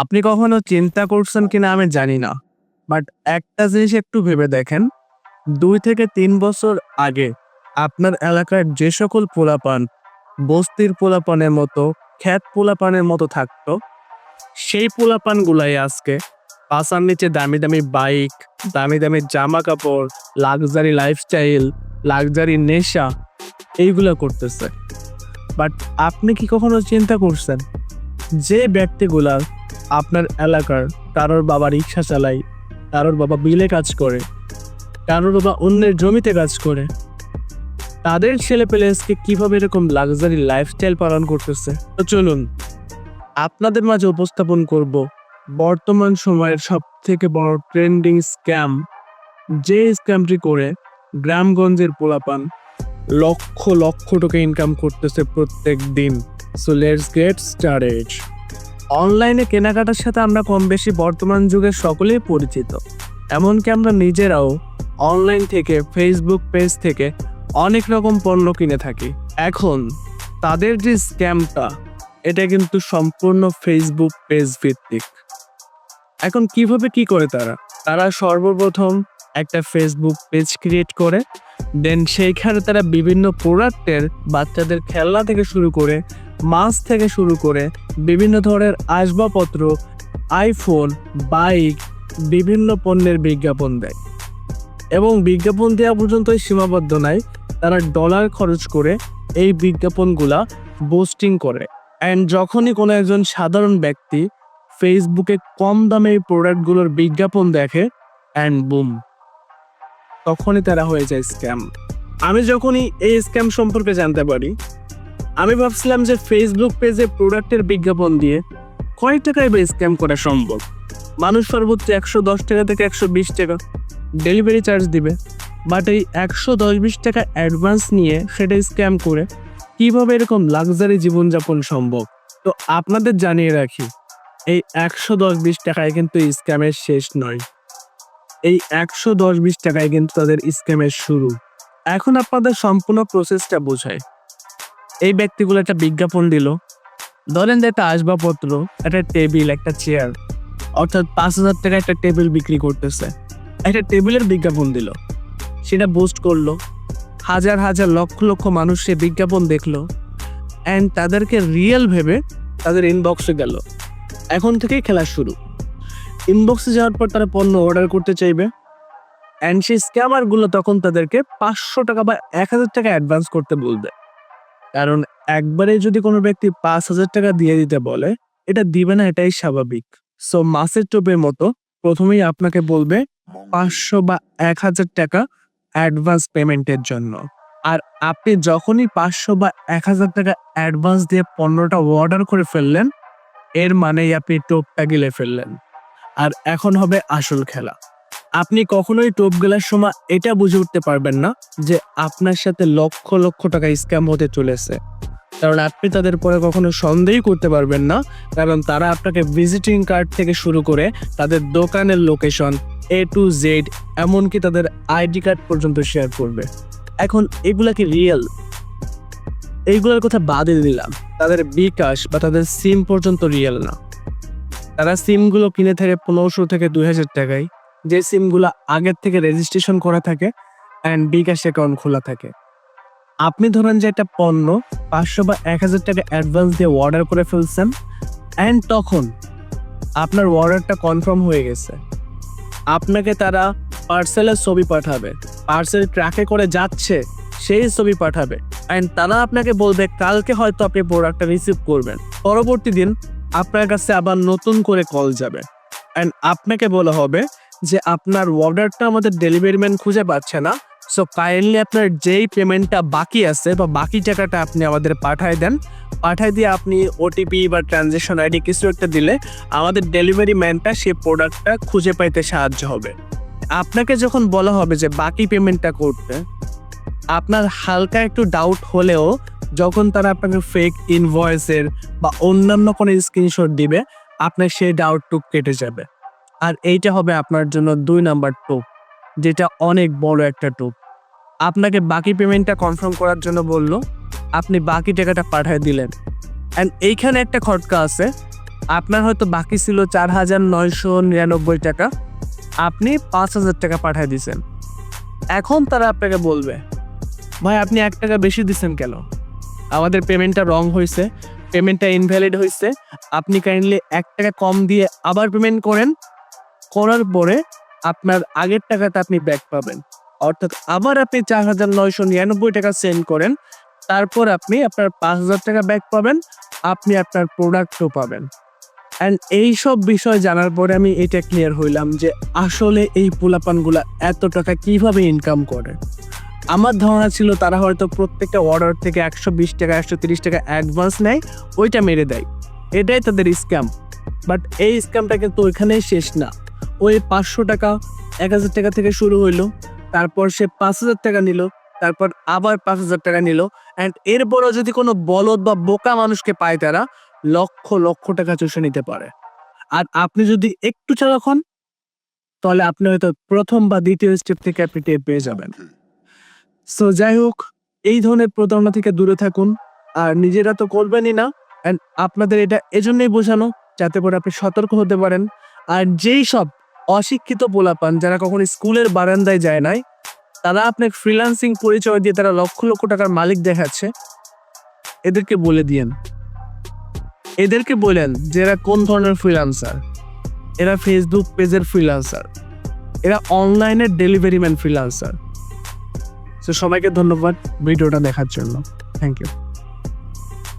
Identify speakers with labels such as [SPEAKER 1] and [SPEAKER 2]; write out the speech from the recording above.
[SPEAKER 1] আপনি কখনো চিন্তা করছেন কিনা আমি জানি না বাট একটা জিনিস একটু ভেবে দেখেন। দুই থেকে তিন বছর আগে আপনার এলাকার যে সকল পোলাপান, বস্তির পোলাপানের মতো, খ্যাত পোলাপানের মতো থাকতো, সেই পোলাপানগুলাই আজকে পাশার নিচে দামি দামি বাইক, দামি দামি জামা কাপড় লাক্সারি লাইফস্টাইল, লাক্সারি নেশা, এইগুলো করতেছে। বাট আপনি কি কখনো চিন্তা করছেন? যে ব্যক্তিগুলা আপনার এলাকার, কারোর বাবা রিক্সা চালায়, কারোর বাবা বিলে কাজ করে, কারোর বাবা অন্যের জমিতে কাজ করে। তাদের ছেলে পেলে কীভাবে এরকম লাক্সারি লাইফস্টাইল পালন করতেছে? তো চলুন, আপনাদের মাঝে উপস্থাপন করব বর্তমান সময়ের সব থেকে বড় ট্রেন্ডিং স্ক্যাম যে স্ক্যামটি করে গ্রামগঞ্জের পোলাপান লক্ষ লক্ষ টাকা ইনকাম করতেছে প্রত্যেক দিন সো লেটস গেট স্টার্টেড অনলাইনে কেনাকাটার সাথে আমরা কম বেশি বর্তমান যুগে সকলেই পরিচিত। এমনকি আমরা নিজেরাও অনলাইন থেকে ফেসবুক পেজ থেকে অনেক রকম পণ্য কিনে থাকি। এখন তাদের যে স্ক্যামটা এটা কিন্তু সম্পূর্ণ ফেসবুক পেজ ভিত্তিক। এখন কীভাবে কি করে তারা? তারা সর্বপ্রথম একটা ফেসবুক পেজ ক্রিয়েট করে দেন সেইখানে তারা বিভিন্ন প্রোডাক্টের বাচ্চাদের খেলনা থেকে শুরু করে মাছ থেকে শুরু করে বিভিন্ন ধরনের আসবাবপত্র, আইফোন, বাইক, বিভিন্ন পণ্যের বিজ্ঞাপন দেয়। এবং বিজ্ঞাপন দেওয়া পর্যন্তই সীমাবদ্ধ নাই, তারা ডলার খরচ করে এই বিজ্ঞাপনগুলা বোস্টিং করে। অ্যান্ড যখনই কোনো একজন সাধারণ ব্যক্তি ফেসবুকে কম দামে এই প্রোডাক্টগুলোর বিজ্ঞাপন দেখে অ্যান্ড বুম তখনই তারা হয়ে যায় স্ক্যাম। আমি যখনই এই স্ক্যাম সম্পর্কে জানতে পারি আমি ভাবছিলাম যে ফেসবুক পেজে প্রোডাক্টের বিজ্ঞাপন দিয়ে কয় টাকায় বা স্ক্যাম করা সম্ভব। মানুষ সর্বোচ্চ একশো দশ টাকা থেকে একশো বিশ টাকা ডেলিভারি চার্জ দিবে। বাট এই একশো দশ বিশ টাকা অ্যাডভান্স নিয়ে সেটা স্ক্যাম করে কীভাবে এরকম লাক্সারি জীবনযাপন সম্ভব? তো আপনাদের জানিয়ে রাখি, এই একশো দশ বিশ টাকায় কিন্তু স্ক্যামের শেষ নয়। এই একশো দশ বিশ টাকায় কিন্তু তাদের স্ক্যামের শুরু। এখন আপনাদের সম্পূর্ণ প্রসেসটা বোঝায়। এই ব্যক্তিগুলো একটা বিজ্ঞাপন দিল। ধরেন যে একটা আসবাবপত্র, একটা টেবিল, একটা চেয়ার অর্থাৎ পাঁচ হাজার টাকা একটা টেবিল বিক্রি করতেছে। একটা টেবিলের বিজ্ঞাপন দিল। সেটা বুস্ট করল। হাজার হাজার লক্ষ লক্ষ মানুষ সে বিজ্ঞাপন দেখল অ্যান্ড তাদেরকে রিয়েল ভেবে তাদের ইনবক্সে গেল। এখন থেকেই খেলা শুরু। ইনবক্সে যাওয়ার পর তারা পণ্য অর্ডার করতে চাইবে অ্যান্ড সেই স্ক্যামারগুলো তখন তাদেরকে পাঁচশো টাকা বা এক হাজার টাকা অ্যাডভান্স করতে বলবে। কারণ একবারে যদি কোনো ব্যক্তি পাঁচ হাজার টাকা দিয়ে দিতে বলে, এটা দিবে না, এটাই স্বাভাবিক। সো মাসের টোপের মতো প্রথমেই আপনাকে বলবে পাঁচশো বা এক হাজার টাকা অ্যাডভান্স পেমেন্টের জন্য। আর আপনি যখনই পাঁচশো বা এক হাজার টাকা অ্যাডভান্স দিয়ে পণ্যটা অর্ডার করে ফেললেন, এর মানেই আপনি টোপটা গিলে ফেললেন। আর এখন হবে আসল খেলা। আপনি কখনোই টোপ গেলার সময় এটা বুঝে উঠতে পারবেন না যে আপনার সাথে লক্ষ লক্ষ টাকা স্ক্যাম হতে চলেছে। কারণ আপনি তাদের পরে কখনো সন্দেহই করতে পারবেন না, কারণ তারা আপনাকে ভিজিটিং কার্ড থেকে শুরু করে তাদের দোকানের লোকেশন এ টু জেড এমনকি তাদের আইডি কার্ড পর্যন্ত শেয়ার করবে। এখন এগুলা কি রিয়েল এইগুলোর কথা বাদে দিলাম। তাদের বিকাশ বা তাদের সিম পর্যন্ত রিয়েল না। তারা সিমগুলো কিনে থাকে পনেরোশো থেকে দুই হাজার টাকায়। যে সিমগুলো আগের থেকে রেজিস্ট্রেশন করা থাকে অ্যান্ড বিকাশ অ্যাকাউন্ট খোলা থাকে। আপনি ধরেন যে একটা পণ্য পাঁচশো বা এক হাজার টাকা অ্যাডভান্স দিয়ে অর্ডার করে ফেলছেন অ্যান্ড তখন আপনার অর্ডারটা কনফার্ম হয়ে গেছে। আপনাকে তারা পার্সেলের ছবি পাঠাবে পার্সেল ট্র্যাকে করে যাচ্ছে, সেই ছবি পাঠাবে। অ্যান্ড তারা আপনাকে বলবে, কালকে হয়তো আপনি প্রোডাক্টটা রিসিভ করবেন। পরবর্তী দিন আপনার কাছে আবার নতুন করে কল যাবে। অ্যান্ড আপনাকে বলা হবে যে আপনার অর্ডারটা আমাদের ডেলিভারি ম্যান খুঁজে পাচ্ছে না। সো কাইন্ডলি আপনার যেই পেমেন্টটা বাকি আছে বা বাকি টাকাটা আপনি আমাদের পাঠায় দেন, পাঠায় দিয়ে আপনি ওটিপি বা ট্রানজেকশন আইডি কিছু একটা দিলে আমাদের ডেলিভারি ম্যানটা সেই প্রোডাক্টটা খুঁজে পাইতে সাহায্য হবে। আপনাকে যখন বলা হবে যে বাকি পেমেন্টটা করতে, আপনার হালকা একটু ডাউট হলেও যখন তারা আপনাকে ফেক ইনভয়েসের বা অন্যান্য কোনো স্ক্রিনশট দিবে, আপনার সেই ডাউটটুক কেটে যাবে। আর এইটা হবে আপনার জন্য দুই নাম্বার টুপ, যেটা অনেক বড় একটা টুপ। আপনাকে বাকি পেমেন্টটা কনফার্ম করার জন্য বলল, আপনি বাকি টাকাটা পাঠিয়ে দিলেন। অ্যান্ড এইখানে একটা খটকা আছে, আপনার হয়তো বাকি ছিল চার হাজার নয়শো নিরানব্বই টাকা, আপনি পাঁচ হাজার টাকা পাঠিয়ে দিয়েছেন এখন তারা আপনাকে বলবে, ভাই, আপনি এক টাকা বেশি দিচ্ছেন কেন? আমাদের পেমেন্টটা রং হয়েছে, পেমেন্টটা ইনভ্যালিড হয়েছে, আপনি কাইন্ডলি এক টাকা কম দিয়ে আবার পেমেন্ট করেন করার পরে আপনার আগের টাকাটা আপনি ব্যাক পাবেন। অর্থাৎ আবার আপনি চার হাজার নয়শো নিরানব্বই টাকা সেন্ড করেন, তারপর আপনি আপনার পাঁচ হাজার টাকা ব্যাক পাবেন, আপনি আপনার প্রোডাক্টও পাবেন। অ্যান্ড এই সব বিষয় জানার পরে আমি এটা ক্লিয়ার হইলাম যে আসলে এই পোলাপানগুলা এত টাকা কীভাবে ইনকাম করে? আমার ধারণা ছিল তারা হয়তো প্রত্যেকটা অর্ডার থেকে একশো বিশ টাকা, একশো তিরিশ টাকা অ্যাডভান্স নেয়, ওইটা মেরে দেয়। এটাই তাদের স্ক্যাম বাট এই স্ক্যামটা কিন্তু ওইখানেই শেষ না। ওই পাঁচশো টাকা, এক হাজার টাকা থেকে শুরু হইল। তারপর সে পাঁচ হাজার টাকা নিল, তারপর আবার পাঁচ হাজার টাকা নিল। অ্যান্ড এরপরও যদি কোনো বলদ বা বোকা মানুষকে পায় তারা, লক্ষ লক্ষ টাকা চষে নিতে পারে। আর আপনি যদি একটু চালাক হন, তাহলে আপনি হয়তো প্রথম বা দ্বিতীয় স্টেপ থেকে আপনি টেপ পেয়ে যাবেন। সো যাই হোক, এই ধরনের প্রতারণা থেকে দূরে থাকুন। আর নিজেরা তো করবেনই না। অ্যান্ড আপনাদের এটা এজন্যই বোঝানো, যাতে করে আপনি সতর্ক হতে পারেন। আর যেই সব অশিক্ষিত পোলাপান যারা কখনো স্কুলের বারান্দায় যায় নাই, তারা আপনার ফ্রিল্যান্সিং পরিচয় দিয়ে তারা লক্ষ লক্ষ টাকার মালিক দেখাচ্ছে। এদেরকে বলে দিয়েন। এদেরকে বলেন যে এরা কোন ধরনের ফ্রিল্যান্সার এরা ফেসবুক পেজের ফ্রিলান্সার এরা অনলাইনের ডেলিভারি ম্যান ফ্রিলান্সার তো সবাইকে ধন্যবাদ ভিডিওটা দেখার জন্য। Thank you